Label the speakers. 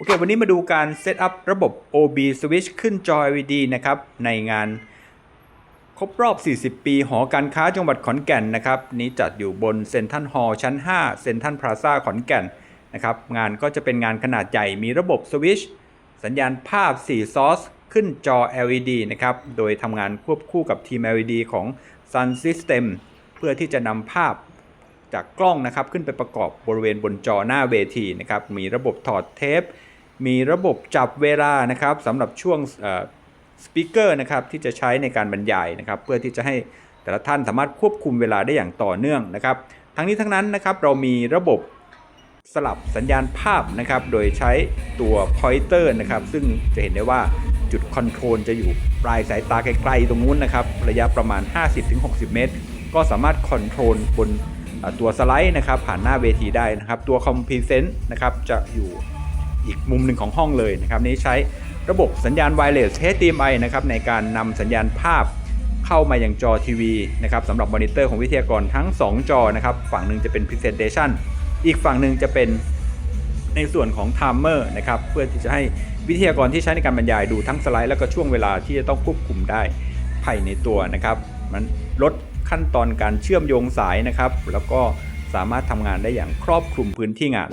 Speaker 1: โอเค วันนี้มาดูการเซตอัพระบบ OB Switch ขึ้นจอ LED นะครับ ในงานครบรอบ 40 ปี หอการค้าจังหวัดขอนแก่นนะครับ นี้จัดอยู่บนเซนทรัลฮอลล์ชั้น 5 เซนทรัลพลาซ่าขอนแก่นนะครับ งานก็จะเป็นงานขนาดใหญ่ มีระบบสวิตชสัญญาณภาพ 4 ซอส ขึ้นจอ LED นะครับ โดยทำงานควบคู่กับทีม LED ของ Sun System เพื่อที่จะนำภาพจากกล้องนะครับ ขึ้นไปประกอบบริเวณบนจอหน้าเวทีนะครับ มีระบบถอดเทป มีระบบจับเวลานะครับสำหรับช่วงสปีกเกอร์นะครับที่จะใช้ในการบรรยายนะครับ เพื่อที่จะให้แต่ละท่านสามารถควบคุมเวลาได้อย่างต่อเนื่องนะครับ ทั้งนี้ทั้งนั้นนะครับเรามีระบบสลับสัญญาณภาพนะครับ โดยใช้ตัว pointer นะครับ ซึ่งจะเห็นได้ว่าจุดคอนโทรลจะอยู่ปลายสายตาไกลๆตรงนู้นนะครับ ระยะประมาณ 50-60 เมตร ก็สามารถคอนโทรลบนตัวสไลด์นะครับ ผ่านหน้าเวทีได้นะครับ ตัวคอมพิวเซนต์นะครับจะอยู่ อีกมุมหนึ่งของห้องเลยนะครับนี้ใช้ระบบสัญญาณไวเลส HDMI นะครับในการนำสัญญาณภาพเข้ามายังจอทีวีนะครับสำหรับมอนิเตอร์ของวิทยากรทั้ง 2 จอนะครับฝั่งหนึ่งจะเป็น Presentation อีกฝั่งหนึ่งจะเป็นในส่วนของ Timer นะครับเพื่อที่จะให้วิทยากรที่ใช้ในการบรรยายดูทั้งสไลด์แล้วก็ช่วงเวลาที่จะต้องควบคุมได้ภายในตัวนะครับ มันลดขั้นตอนการเชื่อมโยงสายนะครับ แล้วก็สามารถทำงานได้อย่างครอบคลุมพื้นที่งาน